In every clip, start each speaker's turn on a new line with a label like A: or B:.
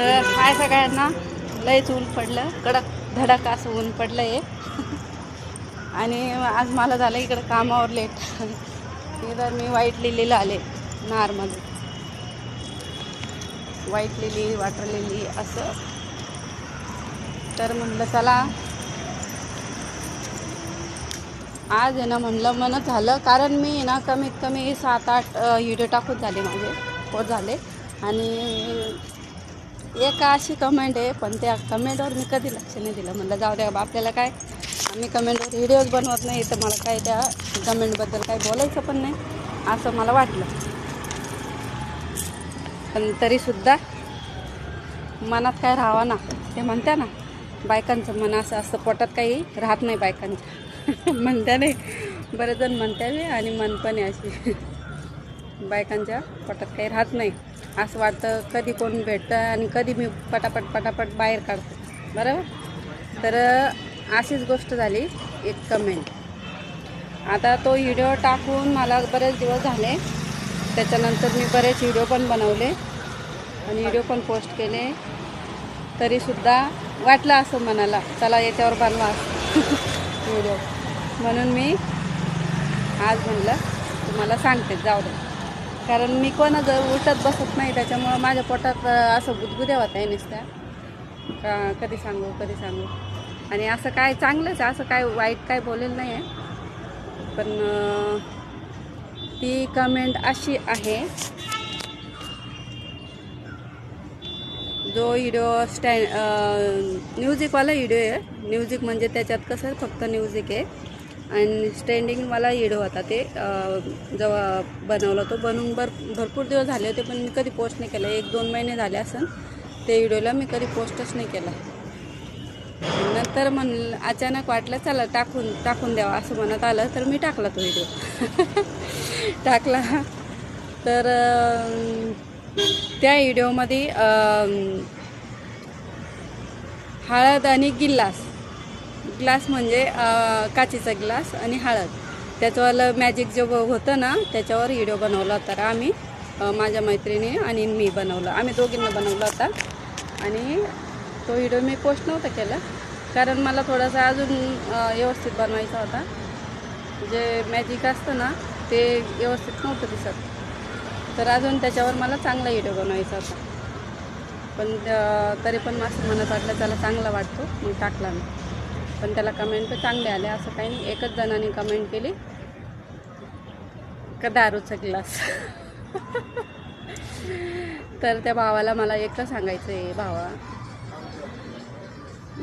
A: तर हाय सगळ्यांना. लयच ऊन पडलं. कडक धडक असं ऊन पडलं आहे आणि आज मला झालं इकडं कामावर लेट. तर मी वाईट लिलीला आले नारमध्ये. वाईट लिली वॉटर लिली असं. तर म्हटलं चला. आज आहे ना म्हणलं मन झालं. कारण मी ना कमीत कमी सात आठ व्हिडिओ टाकून झाले माझे. पोट झाले. आणि एक अशी कमेंट आहे पण त्या कमेंटवर मी कधी लक्ष नाही दिलं. म्हणलं जाऊ द्या बा आपल्याला काय? आम्ही कमेंटवर व्हिडिओज बनवत नाही तर मला काय त्या कमेंटबद्दल काही बोलायचं पण नाही असं मला वाटलं. पण तरीसुद्धा मनात काय राहावा ना ते म्हणत्या ना बायकांचं मन असं असतं पोटात काही राहत नाही बायकांच्या म्हणत्या नाही. बरेच जण म्हणत्या आणि मन पण आहे अशी. बायकांच्या पोटात काही राहत नाही. असं वाटतं कधी कोण भेटतं आणि कधी मी पटापट पटापट बाहेर काढतो. बरोबर? तर अशीच गोष्ट झाली. एक कमेंट आता तो व्हिडिओ टाकून मला बरेच दिवस झाले. त्याच्यानंतर मी बरेच व्हिडिओ पण बनवले आणि व्हिडिओ पण पोस्ट केले. तरीसुद्धा वाटलं असं मनाला चला याच्यावर बनवा व्हिडिओ म्हणून मी आज म्हणलं तुम्हाला सांगते जाऊ दे. कारण मी कोणा जर उलटत बसत नाही त्याच्यामुळं माझ्या पोटात असं गुदगुद्या होत आहे नुसत्या. का कधी सांगू कधी सांगू. आणि असं काय चांगलंच आहे असं काय वाईट काय बोलेलं नाही आहे पण ती कमेंट अशी आहे. जो व्हिडिओ स्टँड म्युझिकवाला व्हिडिओ आहे. म्युझिक म्हणजे त्याच्यात कसं फक्त म्युझिक आहे. आणि स्टँडिंगवाला व्हिडिओ होता ते जेव्हा बनवला तो बनवून भर भरपूर दिवस झाले होते पण मी कधी पोस्ट नाही केला. एक दोन महिने झाले असं ते व्हिडिओला मी कधी पोस्टच नाही केला. नंतर म्हण अचानक वाटलं चला टाकून टाकून द्यावा असं म्हणत आलं तर मी टाकला तो व्हिडिओ टाकला. तर त्या व्हिडिओमध्ये हळद आणि गिल्लास ग्लास म्हणजे काचेचा ग्लास आणि हळद. त्याचंवालं मॅजिक जे होतं ना त्याच्यावर व्हिडिओ बनवला होता आम्ही. माझ्या मैत्रिणी आणि मी बनवलं. आम्ही दोघींना बनवला होता. आणि तो व्हिडिओ मी पोस्ट नव्हता केला. कारण मला थोडासा अजून व्यवस्थित बनवायचा होता. जे मॅजिक असतं ना ते व्यवस्थित नव्हतं दिसत. तर अजून त्याच्यावर मला चांगला व्हिडिओ बनवायचा होता. पण तरी पण असं मनात वाटलं त्याला चांगला वाटतो. मग टाकला मी. पण त्याला कमेंट चांगले आले. असं काही नाही. एकच जणाने कमेंट केली. का दारूचा ग्लास तर त्या भावाला मला एकच सांगायचं आहे भावा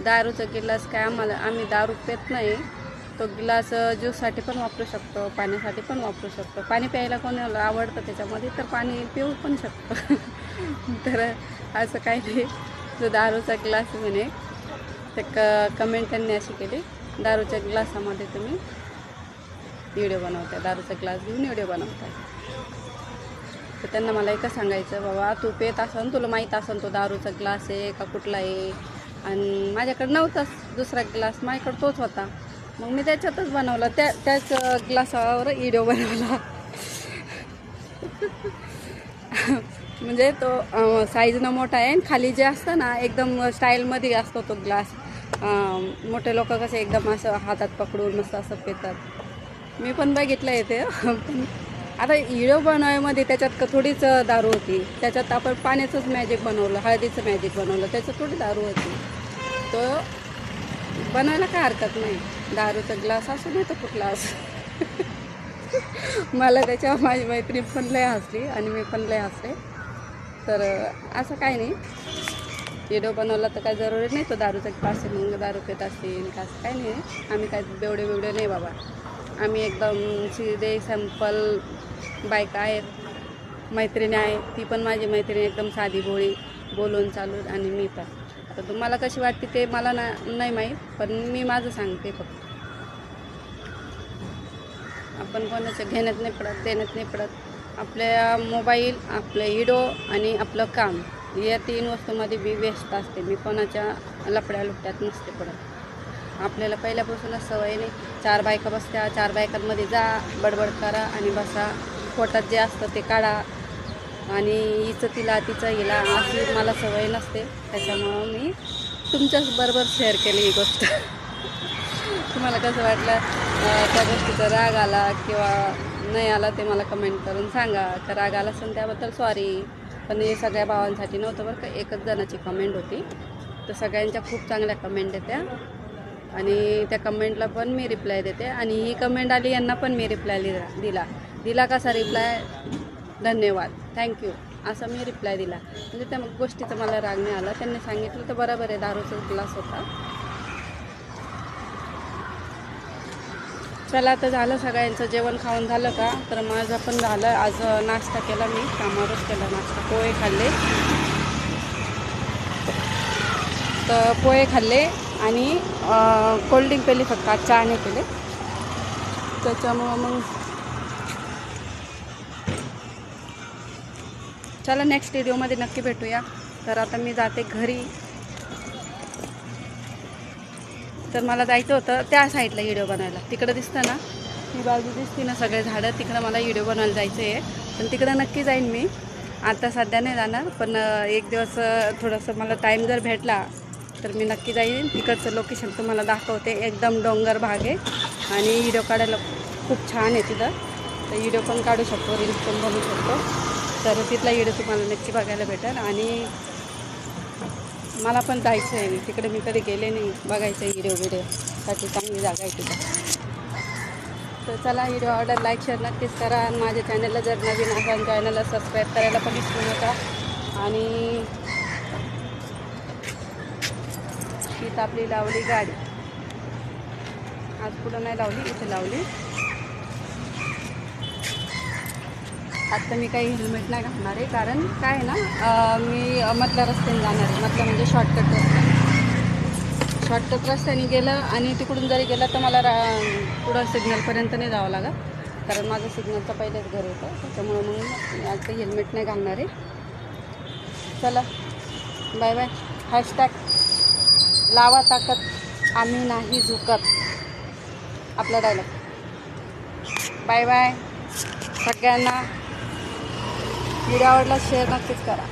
A: दारूचा गिलास काय आम्हाला आम्ही दारू पेत नाही. तो गिलास ज्यूससाठी पण वापरू शकतो पाण्यासाठी पण वापरू शकतो. पाणी प्यायला कोणाला आवडतं त्याच्यामध्ये तर पाणी पिऊ पण शकतो. तर असं काही नाही. जो दारूचा ग्लास म्हणे ते क कमेंट त्यांनी अशी केली दारूच्या ग्लासामध्ये तुम्ही व्हिडिओ बनवताय. दारूचा ग्लास घेऊन व्हिडिओ बनवताय. तर त्यांना मला एकच सांगायचं बाबा तू पेत असन तुला माहीत असन तो दारूचा ग्लास आहे का कुठला आहे? आणि माझ्याकडे नव्हताच. दुसरा ग्लास माझ्याकडे तोच होता. मग मी त्याच्यातच बनवला. त्या त्याच ग्लासावर व्हिडिओ बनवला. म्हणजे तो साईजनं मोठा आहे आणि खाली जे असतं ना एकदम स्टाईलमध्ये असतो तो ग्लास मोठे लोक कसे एकदम असं हातात पकडून मस्त असं पेतात. मी पण बघितलं आहे ते पण आता व्हिडिओ बनवायमध्ये त्याच्यात थोडीच दारू होती. त्याच्यात आपण पाण्याचंच मॅजिक बनवलं हळदीचं मॅजिक बनवलं. त्याच्यात थोडी दारू होती. तो बनवायला काय हरकत नाही. दारूचा ग्लास असू नाही तर कुठला असू मला त्याच्यावर माझी मैत्रीण पण लय हसली आणि मी पण लय हसले. तर असं काही नाही. व्हिडिओ बनवला तर काय जरुरी नाही तो दारूचा ग्लास मग दारू पेत असतील का असं काय नाही. आम्ही काय बेवडे बेवडे नाही बाबा. आम्ही एकदम सीधे सॅम्पल बायका आहेत मैत्रिणी आहे ती पण माझी मैत्रिणी एकदम साधी भोळी बोलून चालून आणि मी पण. तर तुम्हाला कशी वाटते ते मला ना नाही माहीत पण मी माझं सांगते फक्त. आपण कोणाच्या घेण्यात नाही पडत देण्यात नाही पडत. आपल्या मोबाईल आपलं हिडो आणि आपलं काम. या तीन वस्तूमध्ये मी व्यस्त असते. मी कोणाच्या लपड्या लुपट्यात नसते पडत. आपल्याला पहिल्यापासूनच सवय नाही. चार बायका बसत्या चार बायकांमध्ये जा बडबड करा आणि बसा. पोटात जे असतं ते काढा. आणि हिचं तिला तिचं हिला अशी मला सवय नसते. त्याच्यामुळं मी तुमच्याच बरोबर शेअर केली ही गोष्ट. तुम्हाला कसं वाटलं? त्या गोष्टीचा राग आला किंवा नाही आला ते मला कमेंट करून सांगा. का राग आला असेल त्याबद्दल सॉरी पण हे सगळ्या भावांसाठी नव्हतं बरं का एकच जणाची कमेंट होती. तर सगळ्यांच्या खूप चांगल्या कमेंट येत्या. आणि त्या कमेंटला पण मी रिप्लाय देते. आणि ही कमेंट आली यांना पण मी रिप्लाय दिला दिला. दिला कसा रिप्लाय धन्यवाद. थँक्यू असा मी रिप्लाय दिला. म्हणजे त्या गोष्टीचा मला राग नाही आला. त्यांनी सांगितलं तर बरोबर आहे. दारूचा ग्लास होता. चला आता झालं सगळ्यांचं जेवण खाऊन झालं का? तर माझं पण झालं. आज नाश्ता केला मी. कामावरच केला नाश्ता. पोहे खाल्ले. तर पोहे खाल्ले आणि कोल्ड्रिंक पेली फक्त. आज चहा नाही केले. त्याच्यामुळं मग चला नेक्स्ट व्हिडिओमध्ये नक्की भेटूया. तर आता मी जाते घरी. तर मला जायचं होतं त्या साईडला व्हिडिओ बनायला तिकडं दिसतं ना ही बाजू दिसते ना सगळे झाडं तिकडं मला व्हिडिओ बनवायला जायचं आहे पण तिकडं नक्की जाईन मी. आता सध्या नाही जाणार पण एक दिवस थोडंसं मला टाईम जर भेटला तर मी नक्की जाईन. तिकडचं लोकेशन तुम्हाला दाखवते. एकदम डोंगर भाग आहे आणि व्हिडिओ काढायला खूप छान आहे तिथं. तर व्हिडिओ पण काढू शकतो रील्स पण बनवू शकतो. तर तिथला व्हिडिओ तुम्हाला नक्की बघायला भेटेल. आणि मला पण जायचं आहे. तिकडे मी कधी गेले नाही. बघायचं आहे व्हिडिओ व्हिडिओसाठी चांगली जागा आहे तिथं. तर चला व्हिडिओ ऑर्डर लाईक शेअर नक्कीच करा. आणि माझ्या चॅनलला जर नवीन असाल चॅनलला सबस्क्राईब करायला पण विसरू नका. आणि इथं आपली लावली गाडी. आज पुढं नाही लावली इथे लावली. आत्ता मी काही हेल्मेट नाही घालणार आहे. कारण काय आहे ना मी मधल्या रस्त्याने जाणार आहे. मधलं म्हणजे शॉर्टकट रस्ता. शॉर्टकट रस्त्याने गेलं आणि तिकडून जरी गेलं तर मला रा पुढं सिग्नलपर्यंत नाही जावं लागत. कारण माझं सिग्नलचं पहिलेच घर होतं. त्याच्यामुळं मग मी आज काही हेल्मेट नाही घालणार आहे. चला बाय बाय हॅशटॅग लावा ताकद. आम्ही नाही झुकत. आपला डायलॉग बाय बाय सगळ्यांना व्हिडिओ आवडला शेअर नक्कीच करा.